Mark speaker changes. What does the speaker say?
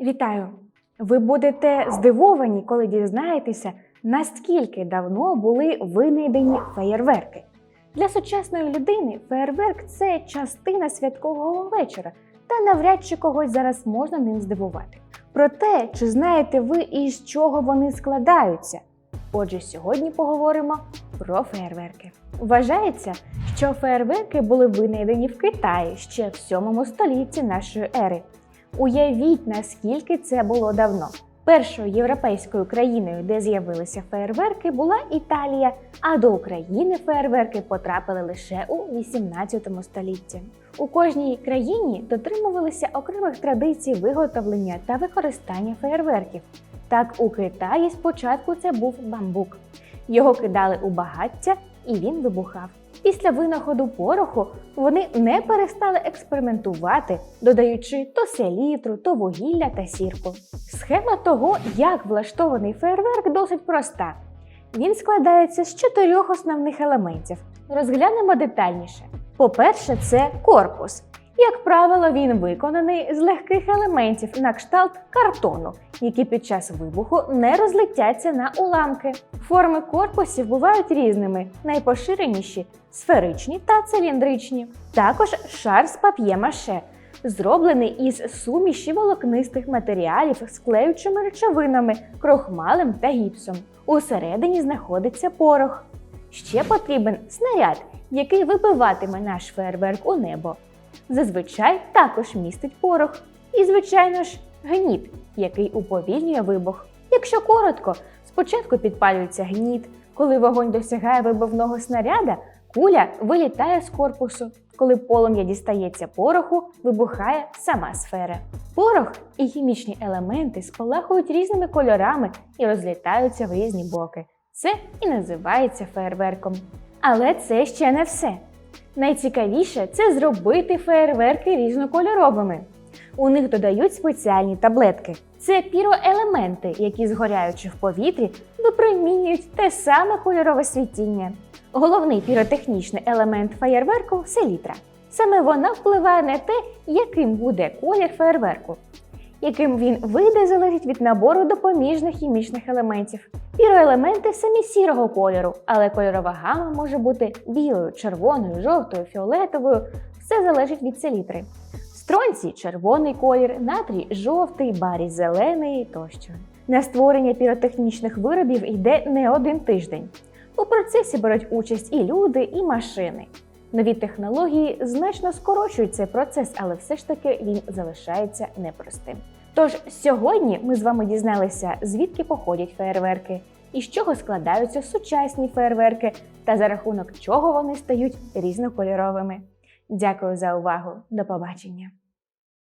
Speaker 1: Вітаю! Ви будете здивовані, коли дізнаєтеся, наскільки давно були винайдені феєрверки. Для сучасної людини феєрверк це частина святкового вечора, та навряд чи когось зараз можна ним здивувати. Проте, чи знаєте ви із чого вони складаються? Отже, сьогодні поговоримо про феєрверки. Вважається, що феєрверки були винайдені в Китаї ще в 7 столітті нашої ери. Уявіть, наскільки це було давно. Першою європейською країною, де з'явилися феєрверки, була Італія, а до України феєрверки потрапили лише у 18 столітті. У кожній країні дотримувалися окремих традицій виготовлення та використання феєрверків. Так, у Китаї спочатку це був бамбук. Його кидали у багаття і він вибухав. Після винаходу пороху вони не перестали експериментувати, додаючи то селітру, то вугілля та сірку. Схема того, як влаштований фейерверк, досить проста. Він складається з чотирьох основних елементів. Розглянемо детальніше. По-перше, це корпус. Як правило, він виконаний з легких елементів на кшталт картону, які під час вибуху не розлетяться на уламки. Форми корпусів бувають різними, найпоширеніші сферичні та циліндричні. Також шар з пап'є-маше, зроблений із суміші волокнистих матеріалів з клеючими речовинами, крохмалем та гіпсом. Усередині знаходиться порох. Ще потрібен снаряд, який вибиватиме наш фейерверк у небо. Зазвичай також містить порох. І, звичайно ж, гніт, який уповільнює вибух. Якщо коротко, спочатку підпалюється гніт. Коли вогонь досягає вибивного снаряда, куля вилітає з корпусу. Коли полум'я дістається пороху, вибухає сама сфера. Порох і хімічні елементи спалахують різними кольорами і розлітаються в різні боки. Це і називається феєрверком. Але це ще не все. Найцікавіше це зробити феєрверки різнокольоровими. У них додають спеціальні таблетки. Це піроелементи, які, згоряючи в повітрі, випромінюють те саме кольорове світіння. Головний піротехнічний елемент феєрверку селітра. Саме вона впливає на те, яким буде колір феєрверку. Яким він вийде, залежить від набору допоміжних хімічних елементів. Піроелементи самі сірого кольору, але кольорова гама може бути білою, червоною, жовтою, фіолетовою. Все залежить від селітри. Стронцій червоний колір, натрій жовтий, барій зелений тощо. На створення піротехнічних виробів йде не один тиждень. У процесі беруть участь і люди, і машини. Нові технології значно скорочують цей процес, але все ж таки він залишається непростим. Тож сьогодні ми з вами дізналися, звідки походять феєрверки, з чого складаються сучасні феєрверки, та за рахунок чого вони стають різнокольоровими. Дякую за увагу. До побачення!